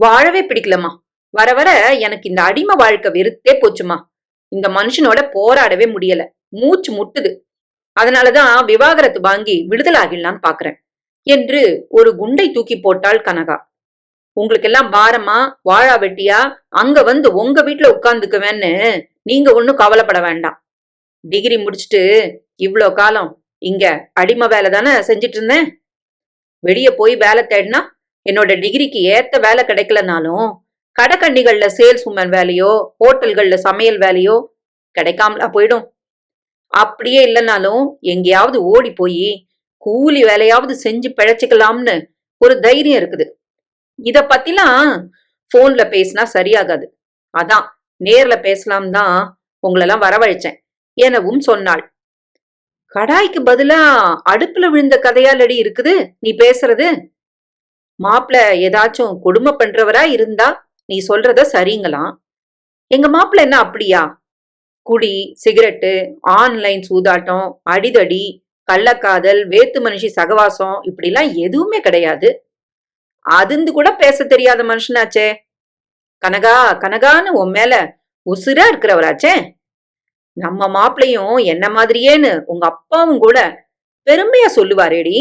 வாழவே பிடிக்கலம்மா. வர வர எனக்கு இந்த அடிமை வாழ்க்கை வெறுத்தே போச்சுமா இந்த மனுஷனோட போராடவே முடியல. மூச்சு முட்டுது. அதனாலதான் விவாகரத்து வாங்கி விடுதலாகிடலான்னு பாக்குறேன் என்று ஒரு குண்டை தூக்கி போட்டாள் கனகா. உங்களுக்கெல்லாம் பாரமா வாழா வெட்டியா. அங்க வந்து உங்க வீட்டுல உட்கார்ந்துக்குவேன்னு நீங்க ஒண்ணும் கவலைப்பட வேண்டாம். டிகிரி முடிச்சுட்டு இவ்ளோ காலம் இங்க அடிமை வேலை தானே செஞ்சிட்டு இருந்தேன். வெளியே போய் வேலை தேடினா என்னோட டிகிரிக்கு ஏத்த வேலை கிடைக்கலனாலும் கடைக்கண்ணிகள்ல சேல்ஸ் உமன் வேலையோ ஹோட்டல்கள்ல சமையல் வேலையோ கிடைக்காமலா போயிடும். அப்படியே இல்லைனாலும் எங்கேயாவது ஓடி போய் கூலி வேலையாவது செஞ்சு பிழைச்சிக்கலாம்னு ஒரு தைரியம் இருக்குது. இத பத்திலாம் போன்ல பேசினா சரியாகாது. அதான் நேர்ல பேசலாம் தான் உங்களெல்லாம் வரவழைச்சேன் எனவும் சொன்னாள். கடாய்க்கு பதிலா அடுப்புல விழுந்த கதையாலடி இருக்குது? நீ பேசுறது? மாப்பிள்ள ஏதாச்சும் கொடுமை பண்றவரா இருந்தா நீ சொல்றத சரிங்களாம் எங்க மாப்பிள்ள என்ன அப்படியா? குடி சிகரெட்டு ஆன்லைன் சூதாட்டம் அடிதடி கள்ளக்காதல் வேத்து மனுஷி சகவாசம் இப்படிலாம் எதுவுமே கிடையாது. அதுந்து கூட பேச தெரியாத மனுஷனாச்சே. கனகா கனகான்னு உன் மேல உசுரா இருக்கிறவராச்சே. நம்ம மாப்பிளையும் என்ன மாதிரியேன்னு உங்க அப்பாவும் கூட பெருமையா சொல்லுவாரேடி.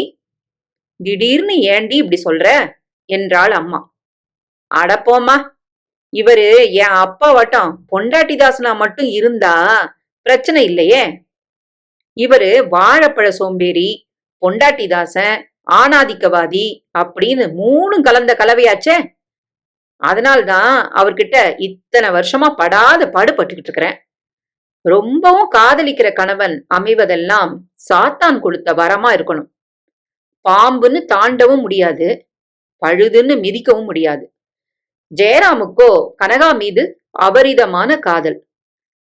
திடீர்னு ஏண்டி இப்படி சொல்ற? என்றாள் அம்மா. அடப்போம்மா இவரு என் அப்பா வட்டம் பொண்டாட்டிதாசனா மட்டும் இருந்தா பிரச்சனை இல்லையே. இவரு வாழைப்பழ சோம்பேறி பொண்டாட்டிதாசன் ஆணாதிக்கவாதி அப்படின்னு மூணும் கலந்த கலவையாச்சே. அதனால்தான் அவர்கிட்ட இத்தனை வருஷமா படாத பாடுபட்டுக்கிட்டு இருக்கிறேன். ரொம்பவும் காதலிக்கிற கணவன் அமைவதெல்லாம் சாத்தான் கொடுத்த வரமா இருக்கணும். பாம்புன்னு தாண்டவும் முடியாது பழுதுன்னு மிதிக்கவும் முடியாது. ஜெயராமுக்கோ கனகா மீது அபரிதமான காதல்.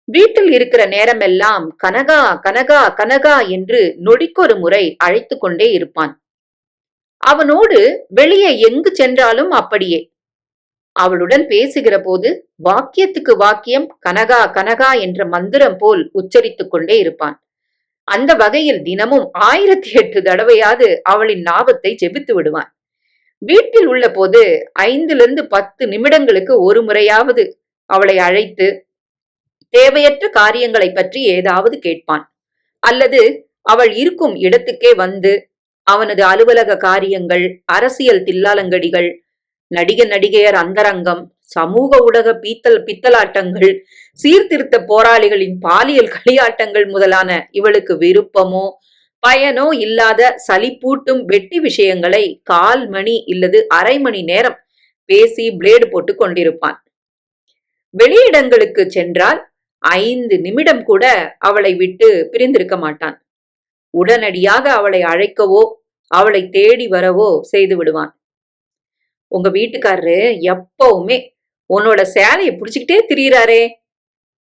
வீட்டில் இருக்கிற நேரமெல்லாம் கனகா கனகா கனகா என்று நொடிக்கொரு முறை அழைத்து கொண்டே இருப்பான். அவனோடு வெளியே எங்கு சென்றாலும் அப்படியே. அவளுடன் பேசுகிற போது வாக்கியத்துக்கு வாக்கியம் கனகா கனகா என்ற மந்திரம் போல் உச்சரித்துக் கொண்டே இருப்பான். அந்த வகையில் தினமும் ஆயிரத்தி எட்டு தடவையாவது அவளின் ஞாபத்தை ஜெபித்து விடுவான். வீட்டில் உள்ள போது ஐந்திலிருந்து பத்து நிமிடங்களுக்கு ஒரு முறையாவது அவளை அழைத்து தேவையற்ற காரியங்களை பற்றி ஏதாவது கேட்பான். அல்லது அவள் இருக்கும் இடத்துக்கே வந்து அவனது அலுவலக காரியங்கள் அரசியல் தில்லாலங்கடிகள் நடிக நடிகையர் அந்தரங்கம் சமூக ஊடக பீத்தல் பித்தலாட்டங்கள் சீர்திருத்த போராளிகளின் பாலியல் களியாட்டங்கள் முதலான இவளுக்கு விருப்பமோ பயனோ இல்லாத சலிப்பூட்டும் வெட்டி விஷயங்களை கால் மணி இல்லது அரை மணி நேரம் பேசி பிளேடு போட்டு கொண்டிருப்பான். வெளியிடங்களுக்கு சென்றால் ஐந்து நிமிடம் கூட அவளை விட்டு பிரிந்திருக்க மாட்டான். உடனடியாக அவளை அழைக்கவோ அவளை தேடி வரவோ செய்து விடுவான். உங்க வீட்டுக்காரரு எப்பவுமே உன்னோட சேலையை பிடிச்சுக்கிட்டே திரியிறாரே.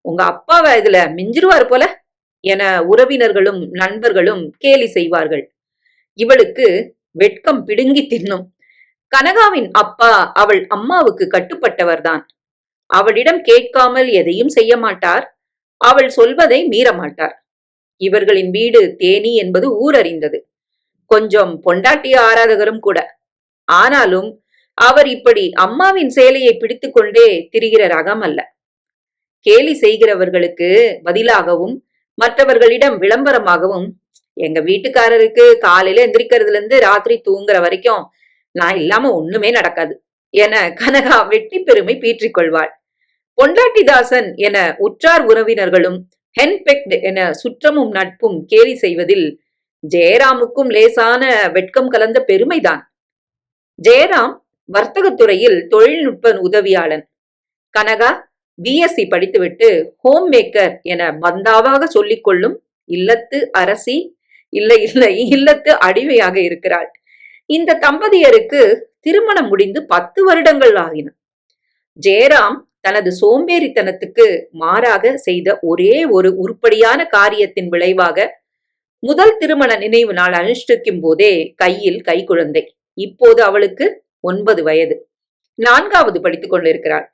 உங்க அப்பாவை இதுல மிஞ்சிருவார் போல என உறவினர்களும் நண்பர்களும் கேலி செய்வார்கள். இவளுக்கு வெட்கம் பிடுங்கி தின்னும். கனகாவின் அப்பா அவள் அம்மாவுக்கு கட்டுப்பட்டவர்தான். அவளிடம் கேட்காமல் எதையும் செய்ய மாட்டார். அவள் சொல்வதை மீறமாட்டார் இவர்களின் வீடு தேனி என்பது ஊரறிந்தது. கொஞ்சம் பொண்டாட்டிய ஆராதகரும் கூட. ஆனாலும் அவர் இப்படி அம்மாவின் சேலையை பிடித்துக்கொண்டே திரிகிற ரகம் அல்ல. கேலி செய்கிறவர்களுக்கு பதிலாகவும் மற்றவர்களிடம் விளம்பரமாகவும் எங்க வீட்டுக்காரருக்கு காலையில எந்திரிக்கிறதுல இருந்து ராத்திரி தூங்குற வரைக்கும் நான் இல்லாம ஒண்ணுமே நடக்காது என கனகா வெட்டி பெருமை பீற்றிக் கொள்வாள். பொண்டாட்டிதாசன் என உற்றார் உறவினர்களும் ஹென்பெக்ட் என சுற்றமும் நட்பும் கேலி செய்வதில் ஜெயராமுக்கும் லேசான வெட்கம் கலந்த பெருமைதான். ஜெயராம் வர்த்தகத்துறையில் தொழில்நுட்ப உதவியாளன். கனகா பிஎஸ்சி படித்துவிட்டு ஹோம் மேக்கர் என பந்தாவாக சொல்லிக்கொள்ளும் இல்லத்து அரசி இல்லை இல்லை இல்லத்து அடிமையாக இருக்கிறாள். இந்த தம்பதியருக்கு திருமணம் முடிந்து பத்து வருடங்கள் ஆகின. ஜெயராம் தனது சோம்பேறித்தனத்துக்கு மாறாக செய்த ஒரே ஒரு உருப்படியான காரியத்தின் விளைவாக முதல் திருமண நினைவு நாள் அனுஷ்டிக்கும் போதே கையில் கை குழந்தை இப்போது அவளுக்கு ஒன்பது வயது. நான்காவது படித்துக் கொண்டிருக்கிறாள்.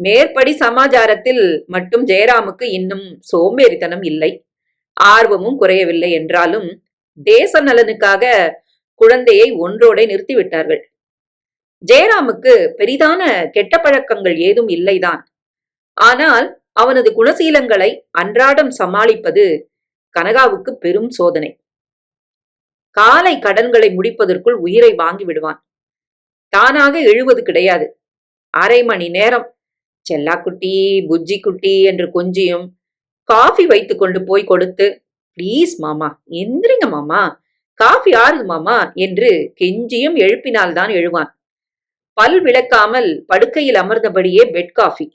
மேற்படி சமாச்சாரத்தில் மட்டும் ஜெயராமுக்கு இன்னும் சோம்பேறித்தனம் இல்லை. ஆர்வமும் குறையவில்லை என்றாலும் தேச நலனுக்காக குழந்தையை ஒன்றோடே நிறுத்திவிட்டார்கள். ஜெயராமுக்கு பெரிதான கெட்ட பழக்கங்கள் ஏதும் இல்லைதான். ஆனால் அவனது குணசீலங்களை அன்றாடம் சமாளிப்பது கனகாவுக்கு பெரும் சோதனை. காலை கடன்களை முடிப்பதற்குள் உயிரை வாங்கி விடுவான் தானாக எழுவது கிடையாது. அரை மணி நேரம் செல்லாக்குட்டி புஜ்ஜி குட்டி என்று கொஞ்சியும் காஃபி வைத்து கொண்டு போய் கொடுத்து ப்ளீஸ் மாமா எந்திரிங்க மாமா. காஃபி ஆறுது மாமா என்று கெஞ்சியும் எழுப்பினால்தான் எழுவான். பல் விளக்காமல் படுக்கையில் அமர்ந்தபடியே பெட் காஃபி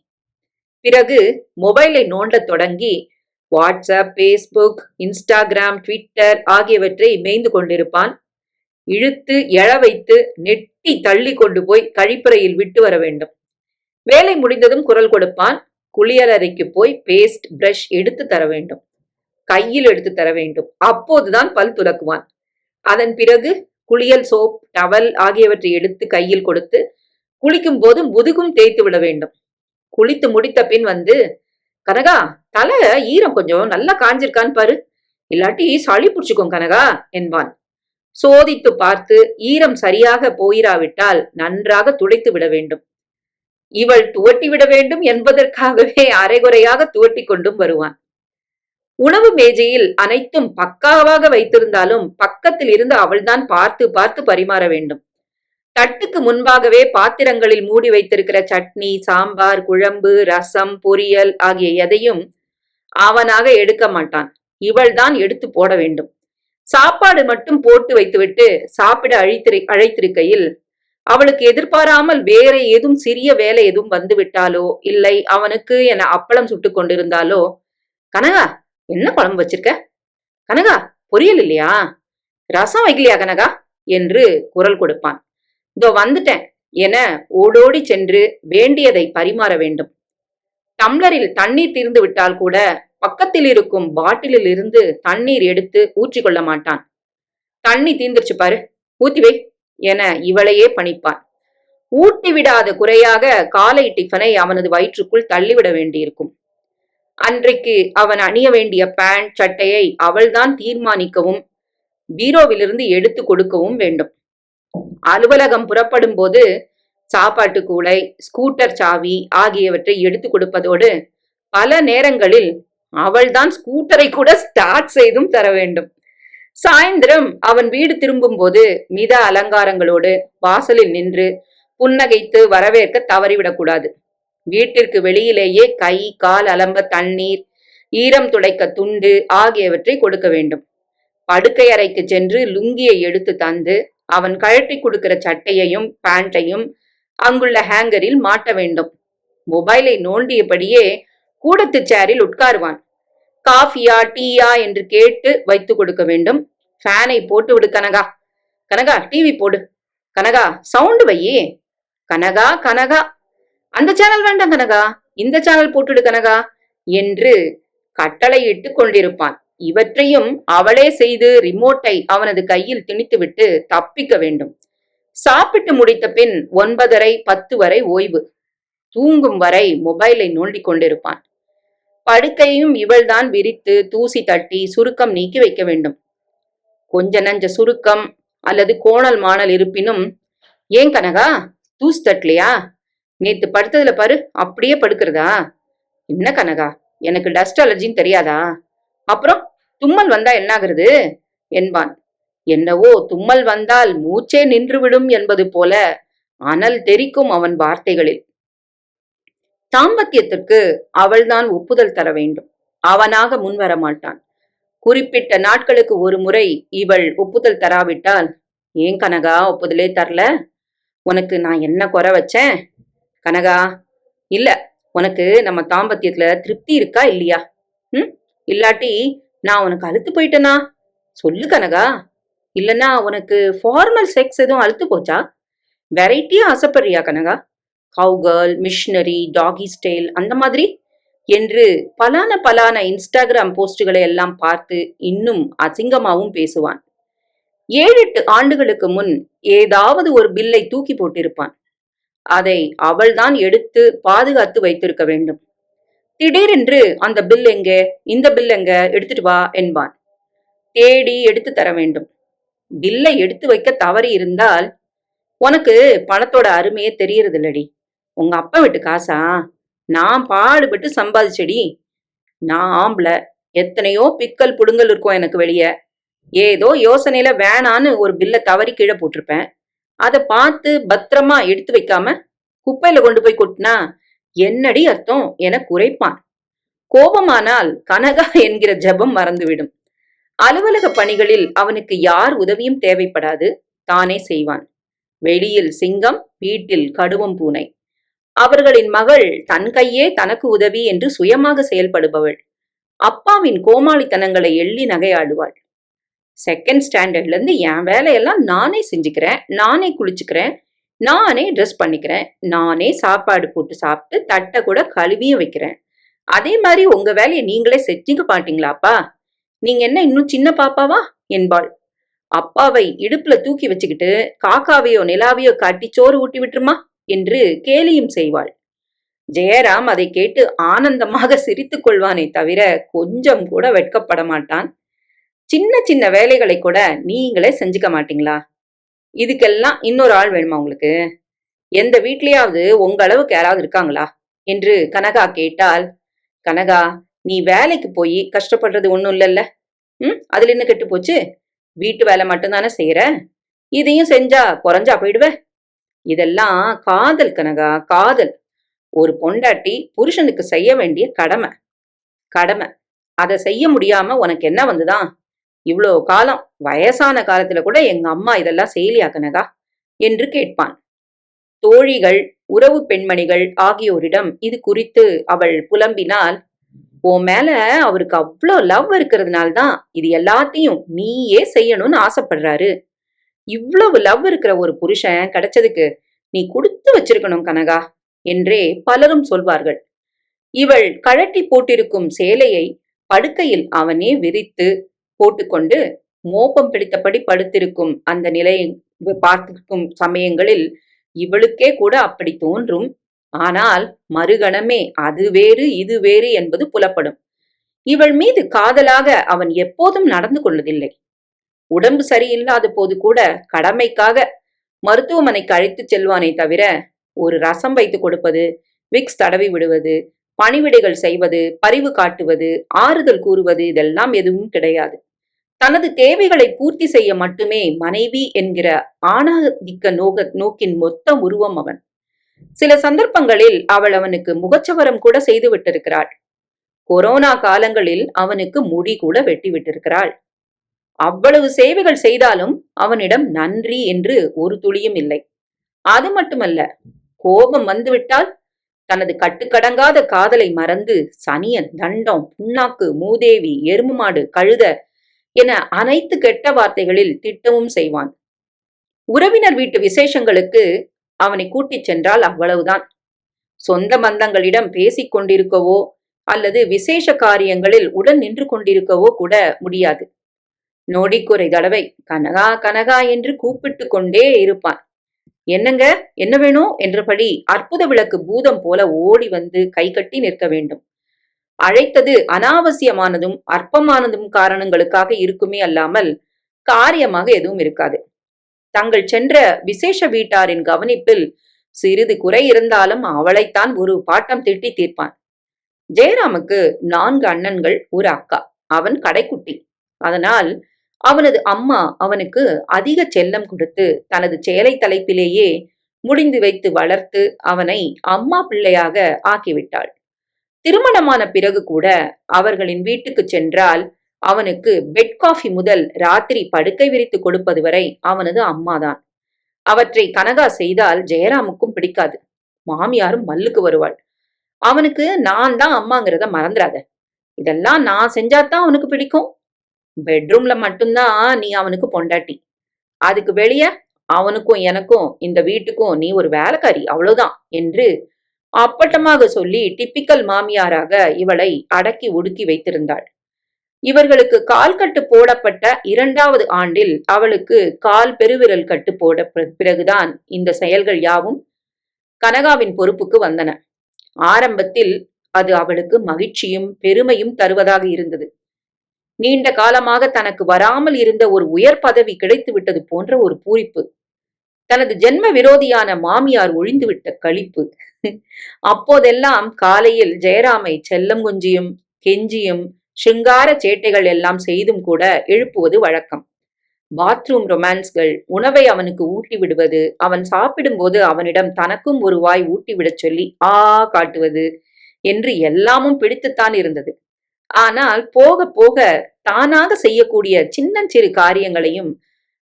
பிறகு மொபைலை நோண்டத் தொடங்கி வாட்ஸ்அப் பேஸ்புக் இன்ஸ்டாகிராம் ட்விட்டர் ஆகியவற்றை மேய்ந்து கொண்டிருப்பான். இழுத்து எழ வைத்து நெட்டி தள்ளி கொண்டு போய் கழிப்பறையில் விட்டு வர வேண்டும். வேலை முடிந்ததும் குரல் கொடுப்பான். குளியலறைக்கு போய் பேஸ்ட் பிரஷ் எடுத்து தர வேண்டும். கையில் எடுத்து தர வேண்டும். அப்போதுதான் பல் துலக்குவான். அதன் பிறகு குளியல் சோப் டவல் ஆகியவற்றை எடுத்து கையில் கொடுத்து குளிக்கும் போது முதுகும் தேய்த்து விட வேண்டும். குளித்து முடித்த பின் வந்து கனகா தலை ஈரம் கொஞ்சம் நல்லா காஞ்சிருக்கான்னு பாரு. இல்லாட்டி சளி பிடிச்சுக்கும் கனகா என்பான். சோதித்து பார்த்து ஈரம் சரியாக போயிராவிட்டால் நன்றாக துடைத்து விட வேண்டும். இவள் துவட்டி விட வேண்டும் என்பதற்காகவே அரைகுறையாக துவட்டி கொண்டும் வருவான். உணவு மேஜையில் அனைத்தும் பக்காவாக வைத்திருந்தாலும் பக்கத்தில் இருந்து அவள்தான் பார்த்து பார்த்து பரிமாற வேண்டும். தட்டுக்கு முன்பாகவே பாத்திரங்களில் மூடி வைத்திருக்கிற சட்னி சாம்பார் குழம்பு ரசம் பொரியல் ஆகிய எதையும் அவனாக எடுக்க மாட்டான். இவள்தான் எடுத்து போட வேண்டும். சாப்பாடு மட்டும் போட்டு வைத்துவிட்டு சாப்பிட அழைத்திரு அழைத்திருக்கையில் அவளுக்கு எதிர்பாராமல் வேற ஏதும் சிறிய வேலை எதுவும் வந்துவிட்டாலோ இல்லை அவனுக்கு என அப்பளம் சுட்டு கொண்டிருந்தாலோ? கனகா என்ன குழம்பு வச்சிருக்க? கனகா பொரியல் இல்லையா? ரசம் வைக்கலையா கனகா? என்று குரல் கொடுப்பான். இதோ வந்துட்டேன் என ஓடோடி சென்று வேண்டியதை பரிமாற வேண்டும். டம்ளரில் தண்ணீர் தீர்ந்து விட்டால் கூட பக்கத்தில் இருக்கும் பாட்டிலில் இருந்து தண்ணீர் எடுத்து ஊற்றிக்கொள்ள மாட்டான். தண்ணி தீந்துருச்சு பாரு. ஊத்தி வை. என இவளையே பணிப்பான். ஊட்டி விடாத குறையாக காலை டிஃபனை அவனது வயிற்றுக்குள் தள்ளிவிட வேண்டியிருக்கும். அன்றைக்கு அவன் அணிய வேண்டிய பேண்ட் சட்டையை அவள்தான் தீர்மானிக்கவும் பீரோவிலிருந்து எடுத்து கொடுக்கவும் வேண்டும். அலுவலகம் புறப்படும் போது சாப்பாட்டு கூடை ஸ்கூட்டர் சாவி ஆகியவற்றை எடுத்து கொடுப்பதோடு பல நேரங்களில் அவள்தான் ஸ்கூட்டரை கூட ஸ்டார்ட் செய்தும் தர வேண்டும். சாயந்திரம் அவன் வீடு திரும்பும்போது மித அலங்காரங்களோடு வாசலில் நின்று புன்னகைத்து வரவேற்க தவறிவிடக்கூடாது. வீட்டிற்கு வெளியிலேயே கை கால் அலம்ப தண்ணீர் ஈரம் துடைக்க துண்டு ஆகியவற்றை கொடுக்க வேண்டும். படுக்கை அறைக்கு சென்று லுங்கியை எடுத்து தந்து அவன் கழட்டி கொடுக்கிற சட்டையையும் பேண்டையும் அங்குள்ள ஹேங்கரில் மாட்ட வேண்டும். மொபைலை நோண்டியபடியே கூடத்து சேரில் உட்காருவான். காஃபியா டீயா என்று கேட்டு வைத்து கொடுக்க வேண்டும். ஃபேனை போட்டு விடு கனகா. கனகா டிவி போடு. கனகா சவுண்டு வையே. கனகா கனகா. அந்த சேனல் வேண்டாம் கனகா. இந்த சேனல் போட்டுடு கனகா என்று கட்டளையிட்டு கொண்டிருப்பான். இவற்றையும் அவளே செய்து ரிமோட்டை அவனது கையில் திணித்துவிட்டு தப்பிக்க வேண்டும். சாப்பிட்டு முடித்த பின் ஒன்பதரை பத்து வரை ஓய்வு. தூங்கும் வரை மொபைலை நோண்டிக் கொண்டிருப்பான். படுக்கையும் இவள்தான் விரித்து தூசி தட்டி சுருக்கம் நீக்கி வைக்க வேண்டும். கொஞ்ச நஞ்ச சுருக்கம் அல்லது கோணல் மாணல் இருப்பினும் ஏன் கனகா தூசி தட்டலையா? நேத்து படுத்ததுல பாரு அப்படியே படுக்கிறதா? என்ன கனகா எனக்கு டஸ்ட் அலர்ஜின்னு தெரியாதா? அப்புறம் தும்மல் வந்தா என்னாகிறது? என்பான். என்னவோ தும்மல் வந்தால் மூச்சே நின்றுவிடும் என்பது போல அனல் தெரிக்கும் அவன் வார்த்தைகளில். தாம்பத்தியத்திற்கு அவள்தான் ஒப்புதல் தர வேண்டும். அவனாக முன்வர மாட்டான். குறிப்பிட்ட நாட்களுக்கு ஒரு முறை இவள் ஒப்புதல் தராவிட்டால் ஏன் கனகா ஒப்புதலே தரல? உனக்கு நான் என்ன குறை வச்சேன்? கனகா இல்ல உனக்கு நம்ம தாம்பத்தியத்துல திருப்தி இருக்கா இல்லையா? ம்? இல்லாட்டி நான் உனக்கு அழுத்து போயிட்டேனா? சொல்லு கனகா. இல்லைன்னா உனக்கு ஃபார்மல் செக்ஸ் எதுவும் அழுத்து போச்சா? வெரைட்டியா ஆசைப்படுறியா Kanaka? Cowgirl girl missionary doggy style அந்த மாதிரி என்று பலான பலான இன்ஸ்டாகிராம் போஸ்டுகளை எல்லாம் பார்த்து இன்னும் அசிங்கமாவும் பேசுவான். ஏழு எட்டு ஆண்டுகளுக்கு முன் ஏதாவது ஒரு பில்லை தூக்கி போட்டிருப்பான். அதை அவள்தான் எடுத்து பாதுகாத்து வைத்திருக்க வேண்டும். திடீரென்று அந்த பில் எங்க? இந்த பில் எங்க? எடுத்துட்டு வா என்பான். தேடி எடுத்து தர வேண்டும். பில்லை எடுத்து வைக்க தவறி இருந்தால் உனக்கு பணத்தோட அருமையே தெரியறது இல்லடி உங்க அப்பா வீட்டு காசா? நான் பாடுபட்டு சம்பாதிச்சடி. நான் ஆம்பளை. எத்தனையோ பிக்கல் புடுங்கல் இருக்கும் எனக்கு வெளியே. ஏதோ யோசனையில வேணான்னு ஒரு பில்ல தவறி கீழே போட்டிருப்பேன். அதை பார்த்து பத்திரமா எடுத்து வைக்காம குப்பையில கொண்டு போய் கொட்டினா என்னடி அர்த்தம்? என குறைப்பான். கோபமானால் கனகா என்கிற ஜெபம் மறந்துவிடும். அலுவலக பணிகளில் அவனுக்கு யார் உதவியும் தேவைப்படாது. தானே செய்வான். வெளியில் சிங்கம் வீட்டில் கடுவம் பூனை. அவர்களின் மகள் தன் கையே தனக்கு உதவி என்று சுயமாக செயல்படுபவள். அப்பாவின் கோமாளித்தனங்களை எள்ளி நகையாடுவாள். செகண்ட் ஸ்டாண்டர்ட்ல இருந்து என் வேலையெல்லாம் நானே செஞ்சுக்கிறேன். நானே குளிச்சுக்கிறேன். நானே ட்ரெஸ் பண்ணிக்கிறேன். நானே சாப்பாடு போட்டு சாப்பிட்டு தட்டை கூட கழுவியும் வைக்கிறேன். அதே மாதிரி உங்க வேலையை நீங்களே செஞ்சுக்க மாட்டீங்களாப்பா நீங்க என்ன இன்னும் சின்ன பாப்பாவா? என்பாள். அப்பாவை இடுப்புல தூக்கி வச்சுக்கிட்டு காக்காவையோ நிலாவையோ காட்டி சோறு ஊட்டி விட்டுருமா? என்று கேலியும் செய்வாள். ஜெயராம் அதை கேட்டு ஆனந்தமாக சிரித்துக் கொள்வானே தவிர கொஞ்சம் கூட வெட்கப்பட மாட்டான். சின்ன சின்ன வேலைகளை கூட நீங்களே செஞ்சுக்க மாட்டீங்களா? இதுக்கெல்லாம் இன்னொரு ஆள் வேணுமா உங்களுக்கு? எந்த வீட்லயாவது உங்க அளவுக்கு யாராவது இருக்காங்களா? என்று கனகா கேட்டால் கனகா நீ வேலைக்கு போய் கஷ்டப்படுறது ஒண்ணும் இல்லைல்ல. ம் அதுல என்ன கெட்டு போச்சு? வீட்டு வேலை மட்டும்தானே செய்யற இதையும் செஞ்சா குறைஞ்சா போயிடுவேன் இதெல்லாம் காதல் கனகா காதல். ஒரு பொண்டாட்டி புருஷனுக்கு செய்ய வேண்டிய கடமை. கடமை. அதை செய்ய முடியாம உனக்கு என்ன வந்துதான் இவ்வளோ காலம் வயசான காலத்துல கூட எங்க அம்மா இதெல்லாம் செயலியா கனகா? என்று கேட்பான். தோழிகள் உறவு பெண்மணிகள் ஆகியோரிடம் இது குறித்து அவள் புலம்பினால் உன் மேல அவருக்கு அவ்வளோ லவ் இருக்கிறதுனால தான் இது எல்லாத்தையும் நீயே செய்யணும்னு ஆசைப்படுறாரு. இவ்வளவு லவ் இருக்கிற ஒரு புருஷன் கிடைச்சதுக்கு நீ கொடுத்து வச்சிருக்கணும் கனகா என்றே பலரும் சொல்வார்கள். இவள் கழட்டி போட்டிருக்கும் சேலையை படுக்கையில் அவனே விரித்து போட்டுக்கொண்டு மோப்பம் பிடித்தபடி படுத்திருக்கும் அந்த நிலையை பார்த்திருக்கும் சமயங்களில் இவளுக்கே கூட அப்படி தோன்றும். ஆனால் மறுகணமே அது வேறு இது வேறு என்பது புலப்படும். இவள் மீது காதலாக அவன் எப்போதும் நடந்து கொள்வதில்லை. உடம்பு சரியில்லாத போது கூட கடமைக்காக மருத்துவமனைக்கு அழைத்துச் செல்வானே தவிர ஒரு ரசம் வைத்து கொடுப்பது விக்ஸ் தடவி விடுவது பணிவிடைகள் செய்வது பரிவு காட்டுவது ஆறுதல் கூறுவது இதெல்லாம் எதுவும் கிடையாது. தனது தேவைகளை பூர்த்தி செய்ய மட்டுமே மனைவி என்கிற ஆணாதிக்க நோக நோக்கின் மொத்த உருவம் அவன். சில சந்தர்ப்பங்களில் அவள் அவனுக்கு முகச்சவரம் கூட செய்து விட்டிருக்கிறாள். கொரோனா காலங்களில் அவனுக்கு முடி கூட வெட்டி விட்டிருக்கிறாள் அவ்வளவு சேவைகள் செய்தாலும் அவனிடம் நன்றி என்று ஒரு துளியும் இல்லை. அது மட்டுமல்ல கோபம் வந்துவிட்டால் தனது கட்டுக்கடங்காத காதலை மறந்து சனியன் தண்டம் புண்ணாக்கு மூதேவி எரும மாடு கழுத என அனைத்து கெட்ட வார்த்தைகளில் திட்டமும் செய்வான். உறவினர் வீட்டு விசேஷங்களுக்கு அவனை கூட்டிச் சென்றால் அவ்வளவுதான். சொந்த பந்தங்களிடம் பேசிக் கொண்டிருக்கவோ அல்லது விசேஷ காரியங்களில் உடன் நின்று கொண்டிருக்கவோ கூட முடியாது. நொடிக்குறை தடவை கனகா கனகா என்று கூப்பிட்டு கொண்டே இருப்பான். என்னங்க என்ன வேணும்? என்றபடி அற்புத விளக்கு பூதம் போல ஓடி வந்து கை கட்டி நிற்க வேண்டும். அழைத்தது அனாவசியமானதும் அற்பமானதும் காரணங்களுக்காக இருக்குமே அல்லாமல் காரியமாக எதுவும் இருக்காது. தங்கள் சென்ற விசேஷ வீட்டாரின் கவனிப்பில் சிறிது குறை இருந்தாலும் அவளைத்தான் ஒரு பாட்டம் திட்டி தீர்ப்பான். ஜெயராமுக்கு நான்கு அண்ணன்கள் ஒரு அக்கா. அவன் கடைக்குட்டி. அதனால் அவனது அம்மா அவனுக்கு அதிக செல்லம் கொடுத்து தனது சேலை தலைப்பிலேயே முடிந்து வைத்து வளர்த்து அவனை அம்மா பிள்ளையாக ஆக்கிவிட்டாள். திருமணமான பிறகு கூட அவர்களின் வீட்டுக்கு சென்றால் அவனுக்கு பெட் காஃபி முதல் ராத்திரி படுக்கை விரித்து கொடுப்பது வரை அவனது அம்மாதான். அவற்றை கனகா செய்தால் ஜெயராமுக்கும் பிடிக்காது. மாமியாரும் மல்லுக்கு வருவாள். அவனுக்கு நான் தான் அம்மாங்கிறத மறந்துடாத இதெல்லாம் நான் செஞ்சாதான் அவனுக்கு பிடிக்கும். பெட்ரூம்ல மட்டும்தான் நீ அவனுக்கு பொண்டாட்டி. அதுக்கு வெளியே அவனுக்கும் எனக்கும் இந்த வீட்டுக்கும் நீ ஒரு வேலைக்காரி அவ்வளவுதான் என்று அப்பட்டமாக சொல்லி டிப்பிக்கல் மாமியாராக இவளை அடக்கி ஒடுக்கி வைத்திருந்தாள். இவர்களுக்கு கால் கட்டு போடப்பட்ட இரண்டாவது ஆண்டில் அவளுக்கு கால் பெருவிரல் கட்டு போட பிறகுதான் இந்த செயல்கள் யாவும் கனகாவின் பொறுப்புக்கு வந்தன. ஆரம்பத்தில் அது அவளுக்கு மகிழ்ச்சியும் பெருமையும் தருவதாக இருந்தது. நீண்ட காலமாக தனக்கு வராமல் இருந்த ஒரு உயர் பதவி கிடைத்து விட்டது போன்ற ஒரு பூரிப்பு. தனது ஜென்ம விரோதியான மாமியார் ஒழிந்துவிட்ட கழிப்பு அப்போதெல்லாம் காலையில் ஜெயராமை செல்லம் கொஞ்சியும் கெஞ்சியும் சிங்கார சேட்டைகள் எல்லாம் செய்தும் கூட எழுப்புவது வழக்கம். பாத்ரூம் ரொமான்ஸ்கள் உணவை அவனுக்கு ஊட்டி விடுவது அவன் சாப்பிடும்போது அவனிடம் தனக்கும் ஒரு வாய் ஊட்டிவிடச் சொல்லி ஆ காட்டுவது என்று எல்லாமும் பிடித்துத்தான் இருந்தது. ஆனால் போக போக தானாக செய்யக்கூடிய சின்னஞ்சிறு காரியங்களையும்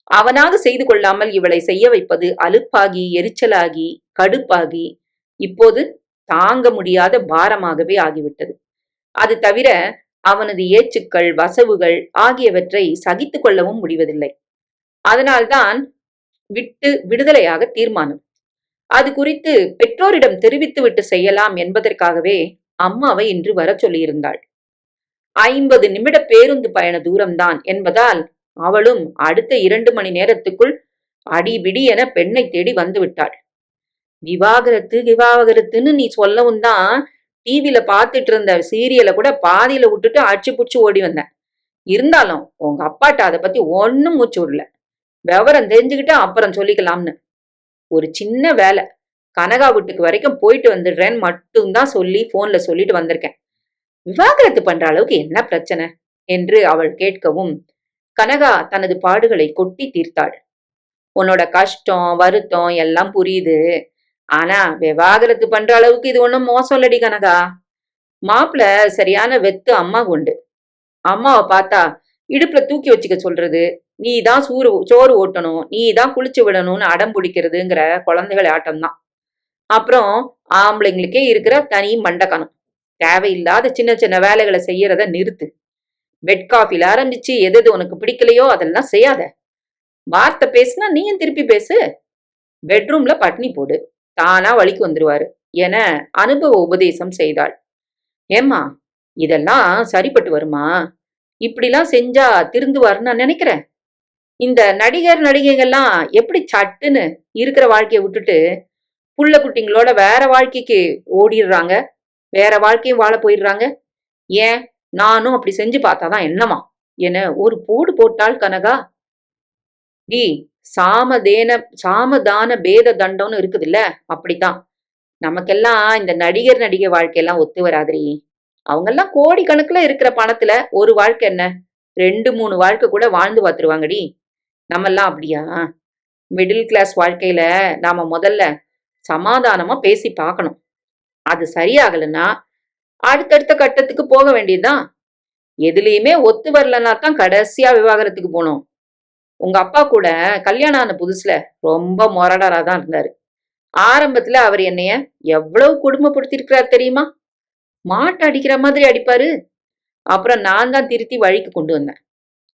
அவனாக செய்து கொள்ளாமல் இவளை செய்ய வைப்பது அலுப்பாகி எரிச்சலாகி கடுப்பாகி இப்போது தாங்க முடியாத பாரமாகவே ஆகிவிட்டது. அது தவிர அவனது ஏச்சுக்கள் வசவுகள் ஆகியவற்றை சகித்து கொள்ளவும் முடிவதில்லை. அதனால்தான் விட்டு விடுதலையாக தீர்மானம். அது குறித்து பெற்றோரிடம் தெரிவித்துவிட்டு செய்யலாம் என்பதற்காகவே அம்மாவை இன்று வர சொல்லியிருந்தாள். ஐம்பது நிமிட பேருந்து பயண தூரம்தான் என்பதால் அவளும் அடுத்த இரண்டு மணி நேரத்துக்குள் அடிபிடி என பெண்ணை தேடி வந்து விட்டாள். விவாகரத்து விவாகரத்துன்னு நீ சொல்லவும் தான் டிவியில பார்த்துட்டு இருந்த சீரியலை கூட பாதியில விட்டுட்டு அடிச்சு பிடிச்சி ஓடி வந்தேன். இருந்தாலும் உங்க அப்பாட்ட அதை பத்தி ஒன்னும் மூச்சு விடல. விவரம் தெரிஞ்சுக்கிட்டு அப்புறம் சொல்லிக்கலாம்னு. ஒரு சின்ன வேலை. கனகா வீட்டுக்கு வரைக்கும் போயிட்டு வந்துடுறேன்னு மட்டும்தான் சொல்லி போன்ல சொல்லிட்டு வந்திருக்கேன். விவாகரத்து பண்ற அளவுக்கு என்ன பிரச்சனை? என்று அவள் கேட்கவும் கனகா தனது பாடுகளை கொட்டி தீர்த்தாள். உன்னோட கஷ்டம் வருத்தம் எல்லாம் புரியுது. ஆனா விவாகரத்து பண்ற அளவுக்கு இது ஒண்ணும் மோசம் இல்லடி கனகா. மாப்பிள சரியான வெத்து அம்மா உண்டு. அம்மாவை பார்த்தா இடுப்புல தூக்கி வச்சுக்க சொல்றது நீ தான் சூறு சோறு ஓட்டணும் நீ தான் குளிச்சு விடணும்னு அடம் பிடிக்கிறதுங்கிற குழந்தைகள் ஆட்டம்தான். அப்புறம் ஆம்பளைங்களுக்கே இருக்கிற தனி மண்டக்கணம். தேவையில்லாத சின்ன சின்ன வேலைகளை செய்யறத நிறுத்து. பெட் காஃபில ஆரம்பிச்சு எது எது உனக்கு பிடிக்கலையோ அதெல்லாம் செய்யாத. வார்த்தை பேசுனா நீயும் திருப்பி பேசு. பெட்ரூம்ல பட்னி போடு. தானா வழிக்கு வந்துருவாரு. என அனுபவ உபதேசம் செய்தாள். ஏம்மா இதெல்லாம் சரிப்பட்டு வருமா? இப்படிலாம் செஞ்சா திருந்துவார்னு நான் நினைக்கிறேன். இந்த நடிகர் நடிகைகள்லாம் எப்படி சட்டுன்னு இருக்கிற வாழ்க்கையை விட்டுட்டு புள்ள குட்டிங்களோட வேற வாழ்க்கைக்கு ஓடிடுறாங்க? வேற வாழ்க்கையும் வாழ போயிடுறாங்க. ஏன்? நானும் அப்படி செஞ்சு பார்த்தாதான் என்னமா என ஒரு போடு போட்டால் கனகா? டி சாமதேன சாமதான பேத தண்டம்னு இருக்குதுல்ல? அப்படித்தான். நமக்கெல்லாம் இந்த நடிகர் நடிகை வாழ்க்கையெல்லாம் ஒத்து வராதிரி அவங்கெல்லாம் கோடி கணக்குல இருக்கிற பணத்துல ஒரு வாழ்க்கை என்ன? ரெண்டு மூணு வாழ்க்கை கூட வாழ்ந்து பார்த்துருவாங்கடி. நம்மெல்லாம் அப்படியா? மிடில் கிளாஸ் வாழ்க்கையில நாம முதல்ல சமாதானமா பேசி பார்க்கணும். அது சரியாகலைன்னா அடுத்தடுத்த கட்டத்துக்கு போக வேண்டியதுதான். எதுலேயுமே ஒத்து வரலன்னா தான் கடைசியா விவாகரத்துக்கு போனோம். உங்க அப்பா கூட கல்யாணம் ஆன புதுசுல ரொம்ப மொரடரா தான் இருந்தாரு. ஆரம்பத்துல அவர் என்னைய எவ்வளவு குடும்பப்படுத்திருக்கிறார் தெரியுமா? மாட்டை அடிக்கிற மாதிரி அடிப்பாரு. அப்புறம் நான் தான் திருத்தி வழிக்கு கொண்டு வந்தேன்.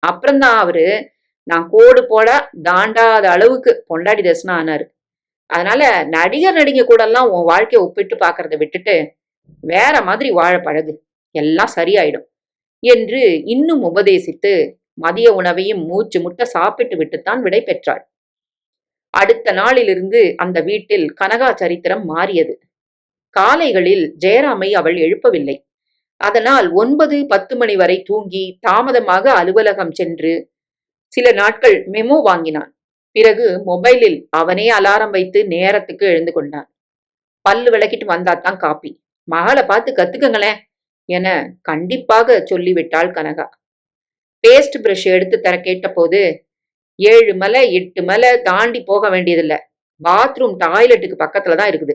அப்புறம்தான் அவரு நான் கோடு போட தாண்டாத அளவுக்கு பொண்டாடி தரிசனம் ஆனாரு. அதனால நடிகர் நடிகை கூட எல்லாம் உன் வாழ்க்கையை ஒப்பிட்டு பாக்குறத விட்டுட்டு வேற மாதிரி வாழ பழகு. எல்லாம் சரியாயிடும். என்று இன்னும் உபதேசித்து மதிய உணவையும் மூச்சு முட்ட சாப்பிட்டு விட்டுத்தான் விடை பெற்றாள். அடுத்த நாளிலிருந்து அந்த வீட்டில் கனகா சரித்திரம் மாறியது. காலைகளில் ஜெயராமை அவள் எழுப்பவில்லை. அதனால் ஒன்பது பத்து மணி வரை தூங்கி தாமதமாக அலுவலகம் சென்று சில நாட்கள் மெமோ வாங்கினான். பிறகு மொபைலில் அவனே அலாரம் வைத்து நேரத்துக்கு எழுந்து கொண்டான். பல்லு விளக்கிட்டு வந்தாதான் காப்பி. மகளை பார்த்து கத்துக்கங்களேன் என கண்டிப்பாக சொல்லிவிட்டாள் கனகா. பேஸ்ட் பிரஷ் எடுத்து தர கேட்டபோது ஏழு மலை எட்டு மலை தாண்டி போக வேண்டியதில்லை. பாத்ரூம் டாய்லெட்டுக்கு பக்கத்துல தான் இருக்குது.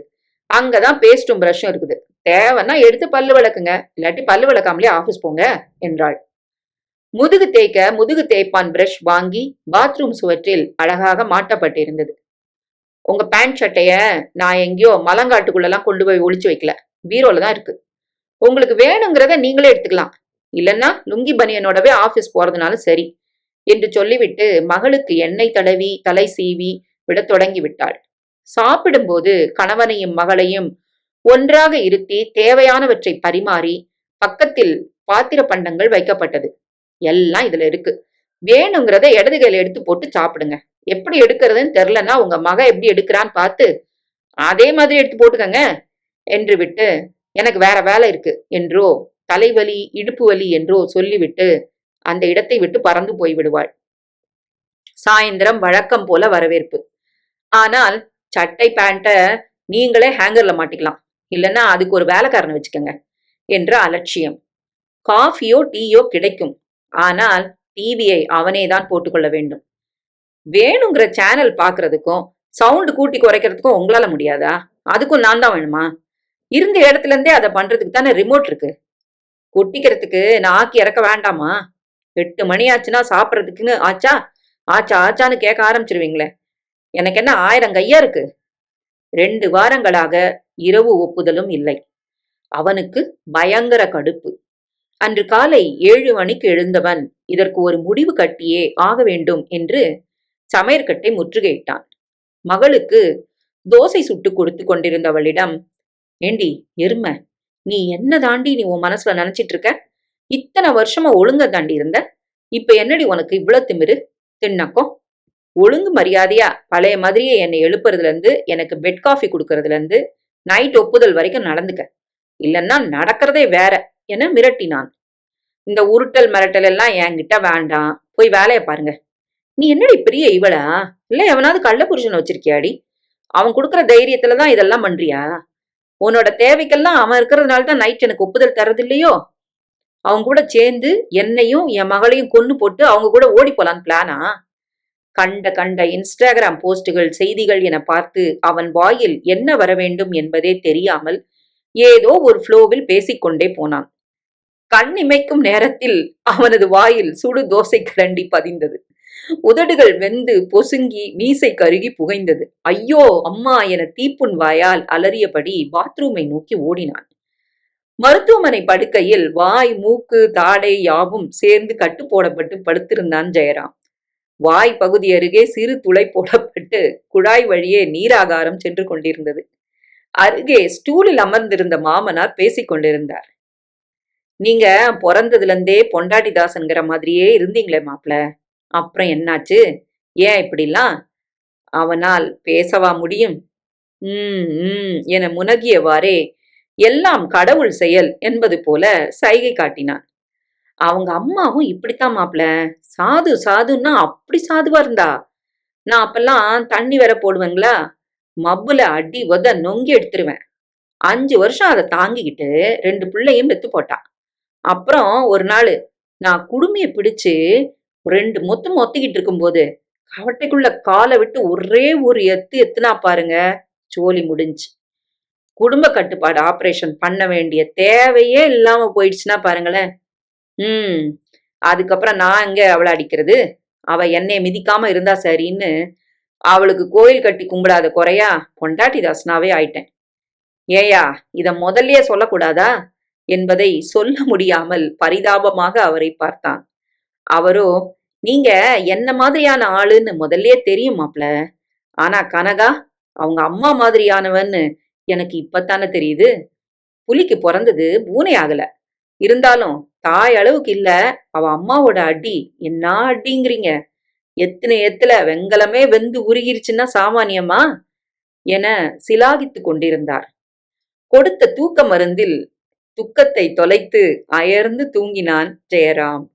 அங்கதான் பேஸ்டும் பிரஷும் இருக்குது. தேவைன்னா எடுத்து பல்லு விளக்குங்க. இல்லாட்டி பல்லு விளக்காமலே ஆஃபீஸ் போங்க என்றாள். முதுகு தேய்க்க முதுகு தேய்ப்பான் பிரஷ் வாங்கி பாத்ரூம் சுவற்றில் அழகாக மாட்டப்பட்டிருந்தது. உங்க பேண்ட் சட்டைய நான் எங்கேயோ மலங்காட்டுக்குள்ளெல்லாம் கொண்டு போய் ஒளிச்சு வைக்கல. பீரோல தான் இருக்கு. உங்களுக்கு வேணுங்கிறத நீங்களே எடுத்துக்கலாம். இல்லைன்னா லுங்கி பனியனோடவே ஆபீஸ் போறதுனாலும் சரி என்று சொல்லிவிட்டு மகளுக்கு எண்ணெய் தடவி தலை சீவி விட தொடங்கி விட்டாள் சாப்பிடும்போது கணவனையும் மகளையும் ஒன்றாக இருத்தி தேவையானவற்றை பரிமாறி பக்கத்தில் பாத்திர பண்டங்கள் வைக்கப்பட்டது. எல்லாம் இதுல இருக்கு. வேணுங்கிறத இடது கையில எடுத்து போட்டு சாப்பிடுங்க. எப்படி எடுக்கிறதுன்னு தெரிலன்னா உங்க மக எப்படி எடுக்கிறான்னு பார்த்து அதே மாதிரி எடுத்து போட்டுக்கங்க என்று விட்டு எனக்கு வேற வேலை இருக்கு என்றோ தலைவலி இடுப்பு வலி என்றோ சொல்லிவிட்டு அந்த இடத்தை விட்டு பறந்து போய் விடுவாள். வழக்கம் போல வரவேற்பு. ஆனால் சட்டை பேண்ட்டை நீங்களே ஹேங்கர்ல மாட்டிக்கலாம். இல்லைன்னா அதுக்கு ஒரு வேலைக்காரனை வச்சுக்கோங்க என்ற அலட்சியம். காஃபியோ டீயோ கிடைக்கும். ஆனால் டிவியை அவனே தான் போட்டுக்கொள்ள வேண்டும். வேணுங்கிற சேனல் பார்க்கறதுக்கும் சவுண்டு கூட்டி குறைக்கிறதுக்கும் உங்களால முடியாதா? அதுக்கும் நான் தான் வேணுமா? இருந்த இடத்துல இருந்தே அதை பண்றதுக்கு தானே ரிமோட் இருக்கு. கொட்டிக்கிறதுக்கு நாக்கி இறக்க வேண்டாமா? எட்டு மணி ஆச்சுன்னா சாப்பிட்றதுக்குன்னு ஆச்சா? ஆச்சா ஆச்சான்னு கேட்க ஆரம்பிச்சிருவீங்களே. எனக்கு என்ன ஆயிரம் கையா இருக்கு? ரெண்டு வாரங்களாக இரவு ஒப்புதலும் இல்லை. அவனுக்கு பயங்கர கடுப்பு. அன்று காலை ஏழு மணிக்கு எழுந்தவன் இதற்கு ஒரு முடிவு கட்டியே ஆக வேண்டும் என்று சமையற்கட்டை முற்றுகையிட்டான். மகளுக்கு தோசை சுட்டு கொடுத்து கொண்டிருந்தவளிடம் ஏண்டி எருமை நீ என்ன தாண்டி நீ உன் மனசுல நினைச்சிட்டு இருக்க? இத்தனை வருஷமா ஒழுங்க தாண்டி இருந்த? இப்ப என்னடி உனக்கு இவ்வளவு திமிரு? தின்னக்கோ ஒழுங்கு மரியாதையா? பழைய மாதிரியே என்னை எழுப்புறதுல இருந்து எனக்கு பெட் காஃபி கொடுக்கறதுல இருந்து நைட் ஒப்புதல் வரைக்கும் நடந்துக்க. இல்லைன்னா நடக்கிறதே வேற. என மிரட்டினான். இந்த உருட்டல் மிரட்டல் எல்லாம் என்கிட்ட வேண்டாம். போய் வேலையை பாருங்க. நீ என்னடி பெரிய இவளா? இல்ல எவனாவது கள்ள புருஷனை வச்சிருக்கியாடி? அவன் கொடுக்குற தைரியத்துல தான் இதெல்லாம் பண்றியா? உன்னோட தேவைக்கெல்லாம் அவன் இருக்கிறதுனால தான் நைட் எனக்கு ஒப்புதல் தர்றது இல்லையோ? அவங்க கூட சேர்ந்து என்னையும் என் மகளையும் கொன்னு போட்டு அவங்க கூட ஓடி போலான்னு பிளானா கண்ட கண்ட இன்ஸ்டாகிராம் போஸ்டுகள் செய்திகள் என பார்த்து அவன் வாயில் என்ன வர வேண்டும் என்பதே தெரியாமல் ஏதோ ஒரு ஃப்ளோவில் பேசிக்கொண்டே போனான். கண் இமைக்கும் நேரத்தில் அவனது வாயில் சுடு தோசை கரண்டி பதிந்தது. உதடுகள் வெந்து பொசுங்கி மீசை கருகி புகைந்தது. ஐயோ அம்மா என தீப்புண் வாயால் அலறியபடி பாத்ரூமை நோக்கி ஓடினான். மருத்துவமனை படுக்கையில் வாய் மூக்கு தாடை யாவும் சேர்ந்து கட்டு போடப்பட்டு படுத்திருந்தான் ஜெயராம். வாய் பகுதி அருகே சிறு துளை போடப்பட்டு குழாய் வழியே நீராகாரம் சென்று கொண்டிருந்தது. அருகே ஸ்டூலில் அமர்ந்திருந்த மாமனார் பேசிக் கொண்டிருந்தார். நீங்க பிறந்ததுல இருந்தே பொண்டாட்டிதாசன்கிற மாதிரியே இருந்தீங்களே மாப்பிள்ள அப்புறம் என்னாச்சு? ஏன் இப்படிலாம்? அவனால் பேசவா முடியும்? உம் உம் என முனகியவாறே எல்லாம் கடவுள் செயல் என்பது போல சைகை காட்டினான். அவங்க அம்மாவும் இப்படித்தான் மாப்பிள. சாது சாதுன்னா அப்படி சாதுவா இருந்தா? நான் அப்பெல்லாம் தண்ணி வேற போடுவேங்களா? மப்புல அடி உத நொங்கி எடுத்துருவேன். அஞ்சு வருஷம் அதை தாங்கிக்கிட்டு ரெண்டு பிள்ளையும் பெத்து போட்டான் அப்புறம் ஒரு நாள் நான் குடுமைய பிடிச்சு ரெண்டு மொத்தம் மொத்திக்கிட்டு இருக்கும்போது கவட்டைக்குள்ள காலை விட்டு ஒரே ஒரு எத்து எத்துனா பாருங்க சோலி முடிஞ்சு. குடும்ப கட்டுப்பாடு ஆப்ரேஷன் பண்ண வேண்டிய தேவையே இல்லாம போயிடுச்சுன்னா பாருங்களேன். ம் அதுக்கப்புறம் நான் எங்க அவளை அடிக்கிறது? அவ என்னைய மிதிக்காம இருந்தா சரின்னு அவளுக்கு கோயில் கட்டி கும்பிடாத குறையா பொண்டாட்டி தாசனாவே ஆயிட்டேன். ஏயா இத முதல்லயே சொல்லக்கூடாதா? என்பதை சொல்ல முடியாமல் பரிதாபமாக அவரை பார்த்தான். அவரோ நீங்க என்ன மாதிரியான ஆளுன்னு முதல்ல தெரியும் மாப்ள. ஆனா கனகா அவங்க அம்மா மாதிரியானவன்னு எனக்கு இப்பத்தானே தெரியுது. புலிக்கு பிறந்தது பூனை ஆகல. இருந்தாலும் தாய் அளவுக்கு இல்ல. அவ அம்மாவோட அடி. என்ன அடிங்கிறீங்க? எத்தனை எத்துல வெங்கலமே வெந்து உருகிருச்சுன்னா சாமானியமா? என சிலாகித்து கொண்டிருந்தார். கொடுத்த தூக்க மருந்தில் துக்கத்தை தொலைத்து அயர்ந்து தூங்கினான் ஜெயராம்.